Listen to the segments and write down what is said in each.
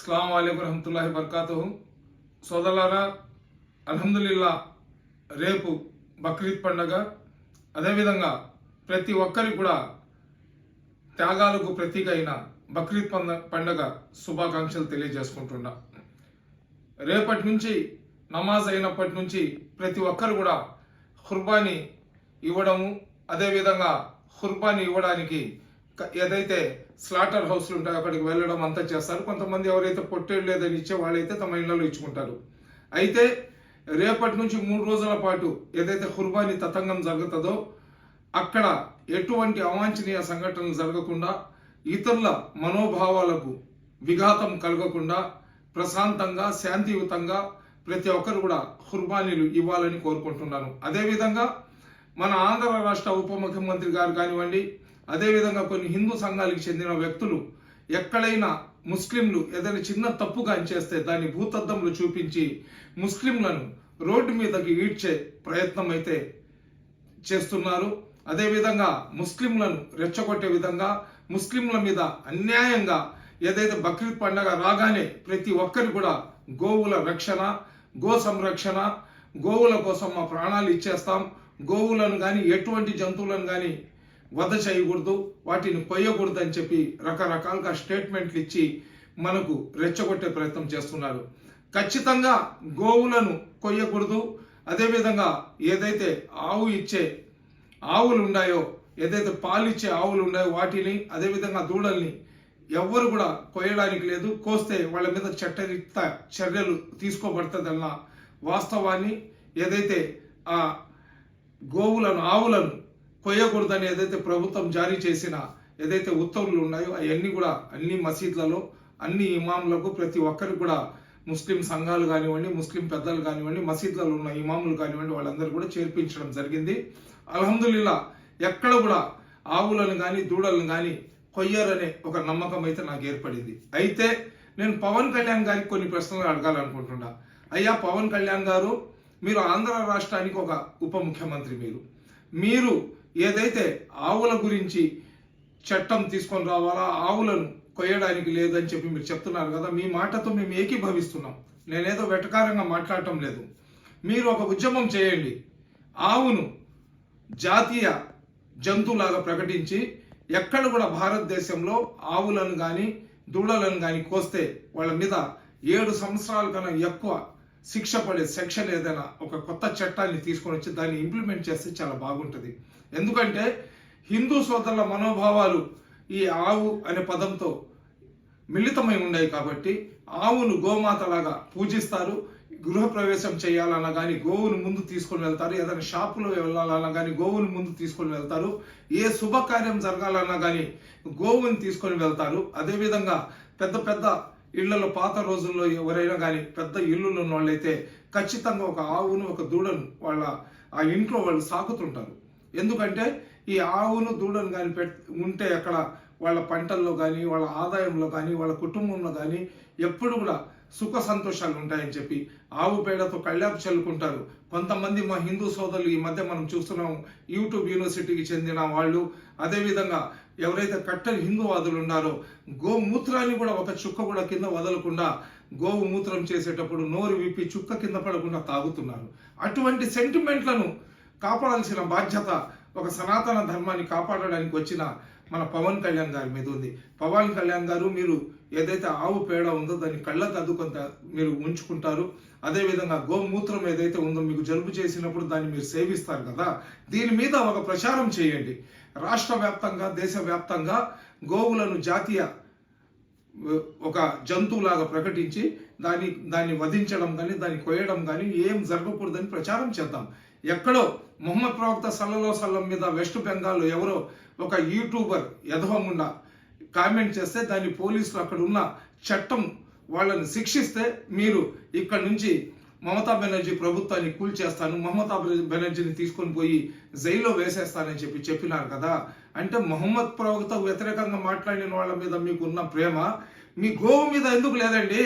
అస్సలం అయికు రహమతుల్లాహి బర్కాతు సోదరులారా అల్హమ్దుల్లా రేపు బక్రీద్ పండగ. అదేవిధంగా ప్రతి ఒక్కరికి కూడా త్యాగాలకు ప్రతీక అయిన బక్రీద్ పండ పండగ శుభాకాంక్షలు తెలియజేసుకుంటున్నా. రేపటి నుంచి నమాజ్ అయినప్పటి నుంచి ప్రతి ఒక్కరు కూడా హుర్బాని ఇవ్వడము అదేవిధంగా హుర్బాని ఇవ్వడానికి ఏదైతే స్లాటర్ హౌస్లు ఉంటాయి అక్కడికి వెళ్ళడం అంతా చేస్తారు. కొంతమంది ఎవరైతే పొట్టేళ్ళు లేదని ఇచ్చే వాళ్ళైతే తమ ఇళ్ళలో ఇచ్చుకుంటారు. అయితే రేపటి నుంచి మూడు రోజుల పాటు ఏదైతే ఖుర్బానీ తతంగం జరుగుతుందో అక్కడ ఎటువంటి అవాంఛనీయ సంఘటనలు జరగకుండా ఇతరుల మనోభావాలకు విఘాతం కలగకుండా ప్రశాంతంగా శాంతియుతంగా ప్రతి ఒక్కరు కూడా ఖుర్బానీలు ఇవ్వాలని కోరుకుంటున్నాను. అదేవిధంగా మన ఆంధ్ర రాష్ట్ర ఉప ముఖ్యమంత్రి గారు కానివ్వండి అదేవిధంగా కొన్ని హిందూ సంఘాలకు చెందిన వ్యక్తులు ఎక్కడైనా ముస్లింలు ఏదైనా చిన్న తప్పుగా చేస్తే దాన్ని భూతద్దంలో చూపించి ముస్లింలను రోడ్డు మీదకి ఈడ్చే ప్రయత్నం అయితే చేస్తున్నారు. అదేవిధంగా ముస్లింలను రెచ్చగొట్టే విధంగా ముస్లింల మీద అన్యాయంగా ఏదైతే బక్రీద్ పండగ రాగానే ప్రతి ఒక్కరు కూడా గోవుల రక్షణ గో సంరక్షణ గోవుల కోసం మా ప్రాణాలు ఇచ్చేస్తాం. గోవులను కానీ ఎటువంటి జంతువులను కానీ వధ చేయకూడదు వాటిని కొయ్యకూడదు అని చెప్పి రకరకాలుగా స్టేట్మెంట్లు ఇచ్చి మనకు రెచ్చగొట్టే ప్రయత్నం చేస్తున్నారు. ఖచ్చితంగా గోవులను కొయ్యకూడదు. అదేవిధంగా ఏదైతే ఆవు ఇచ్చే ఆవులు ఉన్నాయో ఏదైతే పాలు ఇచ్చే ఆవులు ఉన్నాయో వాటిని అదేవిధంగా దూడల్ని ఎవ్వరు కూడా కొయ్యడానికి లేదు. కోస్తే వాళ్ళ మీద చట్టరీత చర్యలు తీసుకోబడుతుందన్న వాస్తవాన్ని ఏదైతే ఆ గోవులను ఆవులను కొయ్యకూడదని ఏదైతే ప్రభుత్వం జారీ చేసిన ఏదైతే ఉత్తర్వులు ఉన్నాయో అవన్నీ కూడా అన్ని మసీద్లలో అన్ని ఇమాములకు ప్రతి ఒక్కరికి కూడా ముస్లిం సంఘాలు కానివ్వండి ముస్లిం పెద్దలు కానివ్వండి మసీద్లలో ఉన్న ఇమాములు కానివ్వండి వాళ్ళందరూ కూడా చేర్పించడం జరిగింది. అల్హమ్దుల్లా ఎక్కడ కూడా ఆవులను కానీ దూడలను కానీ కొయ్యరనే ఒక నమ్మకం అయితే నాకు ఏర్పడింది. అయితే నేను పవన్ కళ్యాణ్ గారికి కొన్ని ప్రశ్నలు అడగాలనుకుంటున్నా. అయ్యా పవన్ కళ్యాణ్ గారు మీరు ఆంధ్ర రాష్ట్రానికి ఒక ఉప ముఖ్యమంత్రి మీరు. మీరు ఏదైతే ఆవుల గురించి చట్టం తీసుకొని రావాలా ఆవులను కొయ్యడానికి లేదని చెప్పి మీరు చెప్తున్నారు కదా మీ మాటతో మేము ఏకీభవిస్తున్నాం. నేనేదో వెటకారంగా మాట్లాడటం లేదు. మీరు ఒక ఉద్యమం చేయండి. ఆవును జాతీయ జంతువులాగా ప్రకటించి ఎక్కడ కూడా భారతదేశంలో ఆవులను కానీ దూడలను కానీ కోస్తే వాళ్ళ మీద ఏడు సంవత్సరాల కన్నా ఎక్కువ శిక్ష పడే సెక్షన్ ఏదైనా ఒక కొత్త చట్టాన్ని తీసుకొని వచ్చి దాన్ని ఇంప్లిమెంట్ చేస్తే చాలా బాగుంటుంది. ఎందుకంటే హిందూ సోదరుల మనోభావాలు ఈ ఆవు అనే పదంతో మిళితమై ఉన్నాయి కాబట్టి ఆవును గోమాతలాగా పూజిస్తారు గృహప్రవేశం చేయాలన్నా కానీ గోవును ముందు తీసుకొని వెళ్తారు ఏదైనా షాపులో వెళ్ళాలన్నా కానీ గోవును ముందు తీసుకొని వెళ్తారు ఏ శుభకార్యం జరగాలన్నా కానీ గోవుని తీసుకొని వెళ్తారు. అదేవిధంగా పెద్ద పెద్ద ఇళ్ళలో పాత రోజుల్లో ఎవరైనా కానీ పెద్ద ఇల్లులు ఉన్న వాళ్ళైతే ఖచ్చితంగా ఒక ఆవును ఒక దూడను వాళ్ళ ఆ ఇంట్లో వాళ్ళు సాకుతుంటారు. ఎందుకంటే ఈ ఆవును దూడను కానీ పెట్ ఉంటే అక్కడ వాళ్ళ పంటల్లో కానీ వాళ్ళ ఆదాయంలో కానీ వాళ్ళ కుటుంబంలో కానీ ఎప్పుడు కూడా సుఖ సంతోషాలు ఉంటాయని చెప్పి ఆవు పేడతో కళ్యాపు చల్లుకుంటారు. కొంతమంది మా హిందూ సోదరులు ఈ మధ్య మనం చూస్తున్నాం యూట్యూబ్ యూనివర్సిటీకి చెందిన వాళ్ళు. అదేవిధంగా ఎవరైతే కట్టని హిందూవాదులు ఉన్నారో గోమూత్రాన్ని కూడా ఒక చుక్క కూడా కింద వదలకుండా గోమూత్రం చేసేటప్పుడు నోరు విప్పి చుక్క కింద పడకుండా తాగుతున్నారు. అటువంటి సెంటిమెంట్లను కాపాడాల్సిన బాధ్యత ఒక సనాతన ధర్మాన్ని కాపాడడానికి వచ్చిన మన పవన్ కళ్యాణ్ గారి మీద ఉంది. పవన్ కళ్యాణ్ గారు మీరు ఏదైతే ఆవు పేడ ఉందో దాన్ని కళ్ళకు అద్దు మీరు ఉంచుకుంటారు. అదేవిధంగా గోమూత్రం ఏదైతే ఉందో మీకు జలుబు చేసినప్పుడు దాన్ని మీరు సేవిస్తారు కదా. దీని మీద ఒక ప్రచారం చేయండి. రాష్ట్ర వ్యాప్తంగా దేశవ్యాప్తంగా గోవులను జాతీయ ఒక జంతువులాగా ప్రకటించి దాన్ని దాన్ని వధించడం కానీ దాన్ని కొయ్యడం కానీ ఏం జరగకూడదని ప్రచారం చేద్దాం. ఎక్కడో మొహమ్మద్ ప్రవక్త సల్లలో సల్లం మీద వెస్ట్ బెంగాల్లో ఎవరో ఒక యూట్యూబర్ యధవముండా కామెంట్ చేస్తే దాన్ని పోలీసులు అక్కడ ఉన్న చట్టం వాళ్ళని శిక్షిస్తే మీరు ఇక్కడ నుంచి మమతా బెనర్జీ ప్రభుత్వాన్ని కూల్చేస్తాను మమతా బెనర్జీని తీసుకొని పోయి జైల్లో వేసేస్తానని చెప్పి చెప్పినారు కదా. అంటే మహమ్మద్ ప్రవక్త వ్యతిరేకంగా మాట్లాడిన వాళ్ళ మీద మీకు ఉన్న ప్రేమ మీ గోవు మీద ఎందుకు లేదండి?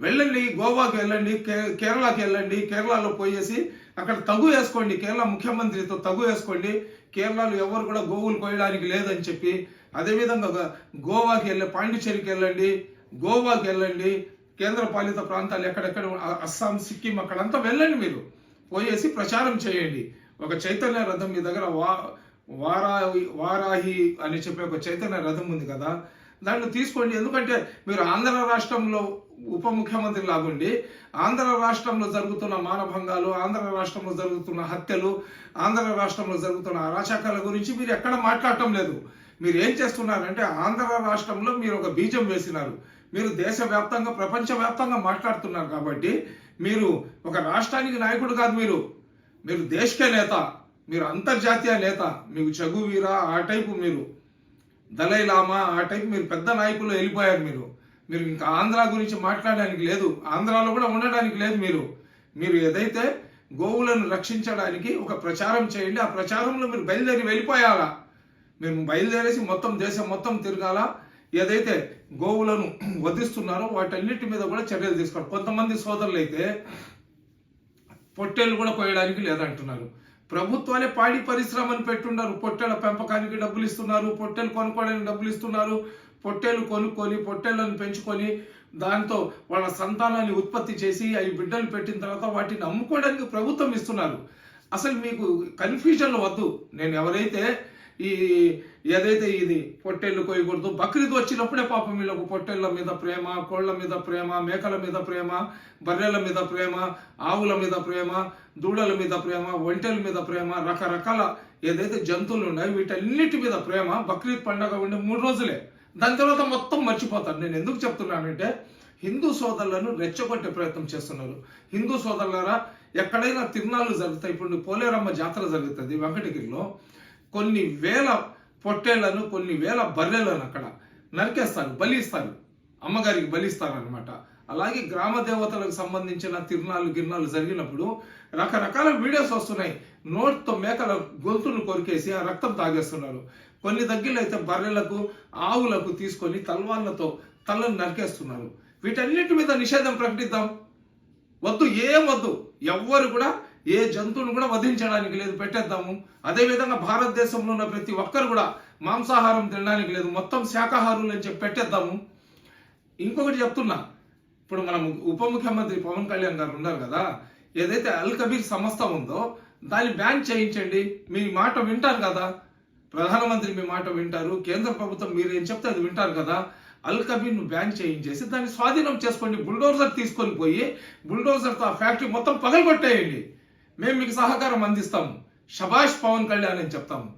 వెళ్ళండి గోవాకి వెళ్ళండి కే- కేరళకి వెళ్ళండి కేరళలో పోయేసి అక్కడ తగు వేసుకోండి కేరళ ముఖ్యమంత్రితో తగు వేసుకోండి కేరళలో ఎవరు కూడా గోవులు కోయడానికి లేదని చెప్పి అదేవిధంగా గోవాకి వెళ్ళి పాండిచ్చేరికి వెళ్ళండి గోవాకి వెళ్ళండి కేంద్ర పాలిత ప్రాంతాలు ఎక్కడెక్కడ అస్సాం సిక్కిం అక్కడంతా వెళ్ళండి మీరు. పోయేసి ప్రచారం చేయండి. ఒక చైతన్య రథం మీ దగ్గర వా వారాహి వారాహి అని చెప్పే ఒక చైతన్య రథం ఉంది కదా దాన్ని తీసుకోండి. ఎందుకంటే మీరు ఆంధ్ర రాష్ట్రంలో ఉప ముఖ్యమంత్రి లాగుండి ఆంధ్ర రాష్ట్రంలో జరుగుతున్న మానభంగాలు ఆంధ్ర రాష్ట్రంలో జరుగుతున్న హత్యలు ఆంధ్ర రాష్ట్రంలో జరుగుతున్న అరాచకాల గురించి మీరు ఎక్కడ మాట్లాడటం లేదు. మీరు ఏం చేస్తున్నారంటే ఆంధ్ర రాష్ట్రంలో మీరు ఒక బీజం వేసినారు. మీరు దేశవ్యాప్తంగా ప్రపంచవ్యాప్తంగా మాట్లాడుతున్నారు కాబట్టి మీరు ఒక రాష్ట్రానికి నాయకుడు కాదు మీరు. మీరు దేశకే నేత మీరు అంతర్జాతీయ నేత మీకు చగువీరా ఆ టైపు మీరు. దలై లామా ఆ టైపు మీరు పెద్ద నాయకులు వెళ్ళిపోయారు మీరు. మీరు ఇంకా ఆంధ్ర గురించి మాట్లాడడానికి లేదు ఆంధ్రాలో కూడా ఉండడానికి లేదు మీరు. మీరు ఏదైతే గోవులను రక్షించడానికి ఒక ప్రచారం చేయండి ఆ ప్రచారంలో మీరు బయలుదేరి వెళ్ళిపోయాలా మేము బయలుదేరేసి మొత్తం దేశం మొత్తం తిరగాల. ఏదైతే గోవులను వధిస్తున్నారో వాటన్నిటి మీద కూడా చర్యలు తీసుకోవాలి. కొంతమంది సోదరులు అయితే పొట్టేలు కూడా కోయడానికి లేదంటున్నారు. ప్రభుత్వాలే పాడి పరిశ్రమను పెట్టున్నారు పొట్టేల పెంపకానికి డబ్బులు ఇస్తున్నారు. పొట్టేలు కొనుక్కోవడానికి డబ్బులు ఇస్తున్నారు. పొట్టేలు కొనుక్కొని పొట్టేళ్ళను పెంచుకొని దాంతో వాళ్ళ సంతానాన్ని ఉత్పత్తి చేసి అవి బిడ్డలు పెట్టిన తర్వాత వాటిని అమ్ముకోవడానికి ప్రభుత్వం ఇస్తున్నారు. అసలు మీకు కన్ఫ్యూజన్లు వద్దు. నేను ఎవరైతే ఈ ఏదైతే ఇది పొట్టేళ్ళు కోయకూడదు బక్రీద్ వచ్చినప్పుడే పాపం వీళ్ళకు పొట్టెళ్ళ మీద ప్రేమ కోళ్ళ మీద ప్రేమ మేకల మీద ప్రేమ బర్రెల మీద ప్రేమ ఆవుల మీద ప్రేమ దూడల మీద ప్రేమ ఒంటెల మీద ప్రేమ రకరకాల ఏదైతే జంతువులు ఉన్నాయో వీటన్నిటి మీద ప్రేమ బక్రీద్ పండగ ఉండే మూడు రోజులే. దాని తర్వాత మొత్తం మర్చిపోతారు. నేను ఎందుకు చెప్తున్నానంటే హిందూ సోదరులను రెచ్చగొట్టే ప్రయత్నం చేస్తున్నారు. హిందూ సోదరులారా ఎక్కడైనా తిరునాళ్ళు జరుగుతాయి. ఇప్పుడు పోలేరమ్మ జాతర జరుగుతుంది వెంకటగిరిలో. కొన్ని వేల పొట్టేళ్ళను కొన్ని వేల బర్రెలను అక్కడ నరికేస్తారు బలిస్తారు. అమ్మగారికి బలిస్తారు అనమాట అలాగే గ్రామ దేవతలకు సంబంధించిన తిరునాళ్ళు గిర్నాలు జరిగినప్పుడు రకరకాల వీడియోస్ వస్తున్నాయి. నోట్తో మేకల గొంతును కొరికేసి ఆ రక్తం తాగేస్తున్నారు. కొన్ని దగ్గరలో అయితే బర్రెలకు ఆవులకు తీసుకొని తల్వాళ్ళతో తలను నరికేస్తున్నారు. వీటన్నిటి మీద నిషేధం ప్రకటిద్దాం. వద్దు ఏం వద్దు. ఎవ్వరు కూడా ఏ జంతువును కూడా వధించడానికి లేదు పెట్టేద్దాము. అదేవిధంగా భారతదేశంలో ఉన్న ప్రతి ఒక్కరు కూడా మాంసాహారం తినడానికి లేదు మొత్తం శాకాహారులు అని చెప్పి పెట్టేద్దాము. ఇంకొకటి చెప్తున్నా ఇప్పుడు మనం ఉప ముఖ్యమంత్రి పవన్ కళ్యాణ్ గారు ఉన్నారు కదా ఏదైతే అల్ కబీర్ సంస్థ ఉందో దాన్ని బ్యాన్ చేయించండి. మీ మాట వింటారు కదా. ప్రధానమంత్రి మీ మాట వింటారు కేంద్ర ప్రభుత్వం మీరు ఏం చెప్తే అది వింటారు కదా. అల్ కబీర్ను బ్యాన్ చేయించేసి దాన్ని స్వాధీనం చేసుకోండి బుల్డోజర్ తీసుకొని పోయి బుల్డోజర్తో ఆ ఫ్యాక్టరీ మొత్తం పగలగొట్టేయండి. మేము మీకు సహకారం అందిస్తాము. షబాష్ పవన్ కళ్యాణ్ అని చెప్తాము.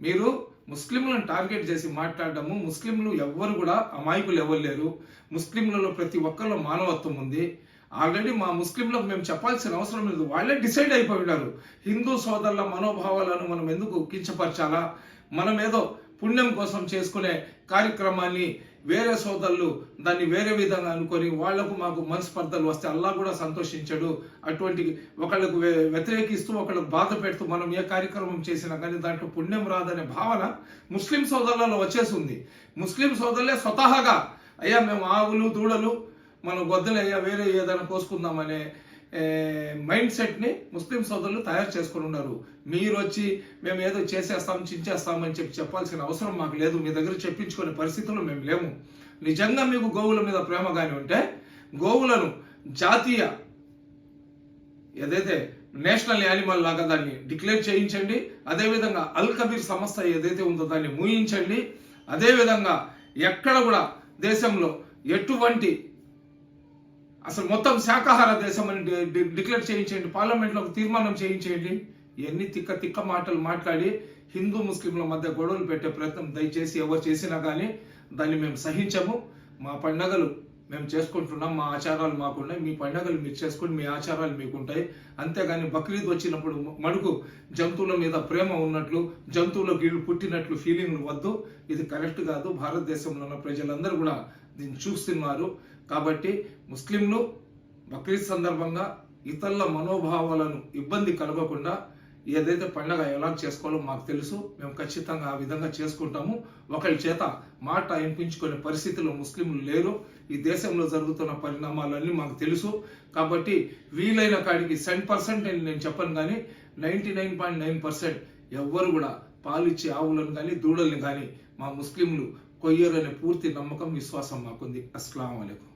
మీరు ముస్లింలను టార్గెట్ చేసి మాట్లాడటము ముస్లింలు ఎవ్వరు కూడా అమాయకులు ఎవరు లేరు. ముస్లింలలో ప్రతి ఒక్కరిలో మానవత్వం ఉంది. ఆల్రెడీ మా ముస్లింలకు మేము చెప్పాల్సిన అవసరం లేదు. వాళ్ళే డిసైడ్ అయిపోయి ఉన్నారు. హిందూ సోదరుల మనోభావాలను మనం ఎందుకు కించపరచాలా? మనం ఏదో పుణ్యం కోసం చేసుకునే కార్యక్రమాన్ని వేరే సోదరులు దాన్ని వేరే విధంగా అనుకొని వాళ్ళకు మాకు మనస్పర్ధలు వస్తే అల్లా కూడా సంతోషించడు. అటువంటి ఒకళ్ళకు వ్యతిరేకిస్తూ ఒకళ్ళకు బాధ పెడుతూ మనం ఏ కార్యక్రమం చేసినా కానీ దాంట్లో పుణ్యం రాదనే భావన ముస్లిం సోదరులలో వచ్చేసింది. ముస్లిం సోదరులే స్వతహాగా అయ్యా మేము ఆవులు దూడలు మనం గొద్దలు అయ్యా వేరే ఏదైనా కోసుకుందామనే మైండ్ సెట్ని ముస్లిం సోదరులు తయారు చేసుకుని ఉన్నారు. మీరు వచ్చి మేము ఏదో చేసేస్తాం చించేస్తాం అని చెప్పి చెప్పాల్సిన అవసరం మాకు లేదు. మీ దగ్గర చెప్పించుకునే పరిస్థితుల్లో మేము లేము. నిజంగా మీకు గోవుల మీద ప్రేమ కానీ ఉంటే గోవులను జాతీయ ఏదైతే నేషనల్ యానిమల్ లాగా దాన్ని డిక్లేర్ చేయించండి అదేవిధంగా అల్ కబీర్ సంస్థ ఏదైతే ఉందో దాన్ని మూయించండి అదేవిధంగా ఎక్కడ కూడా దేశంలో ఎటువంటి అసలు మొత్తం శాకాహార దేశం అని డిక్లేర్ చేయించండి పార్లమెంట్లో ఒక తీర్మానం చేయించేయండి. ఇవన్నీ తిక్క తిక్క మాటలు మాట్లాడి హిందూ ముస్లింల మధ్య గొడవలు పెట్టే ప్రయత్నం దయచేసి ఎవరు చేసినా కానీ దాన్ని మేము సహించము. మా పండగలు మేము చేసుకుంటున్నాం. మా ఆచారాలు మాకున్నాయి. మీ పండగలు మీరు చేసుకోండి మీ ఆచారాలు మీకు ఉంటాయి అంతేగాని బక్రీద్ వచ్చినప్పుడు మడుకు జంతువుల మీద ప్రేమ ఉన్నట్లు జంతువులకు వీళ్ళు పుట్టినట్లు ఫీలింగ్ వద్దు. ఇది కరెక్ట్ కాదు. భారతదేశంలో ఉన్న ప్రజలందరూ కూడా దీన్ని చూస్తున్నారు. కాబట్టి ముస్లింలు బక్రీద్ సందర్భంగా ఇతరుల మనోభావాలను ఇబ్బంది కలగకుండా ఏదైతే పండగ ఎలా చేసుకోవాలో మాకు తెలుసు. మేము ఖచ్చితంగా ఆ విధంగా చేసుకుంటాము. ఒకరి చేత మాట వినిపించుకునే పరిస్థితిలో ముస్లింలు లేరు. ఈ దేశంలో జరుగుతున్న పరిణామాలన్నీ మాకు తెలుసు. కాబట్టి వీలైన కాడికి సెవెన్ పర్సెంట్ అని నేను చెప్పను కానీ ninety nine point nine percent ఎవ్వరు కూడా పాలిచ్చే ఆవులను కానీ దూడల్ని కానీ మా ముస్లింలు కొయ్యరనే పూర్తి నమ్మకం విశ్వాసం మాకుంది. అస్సలం అయికం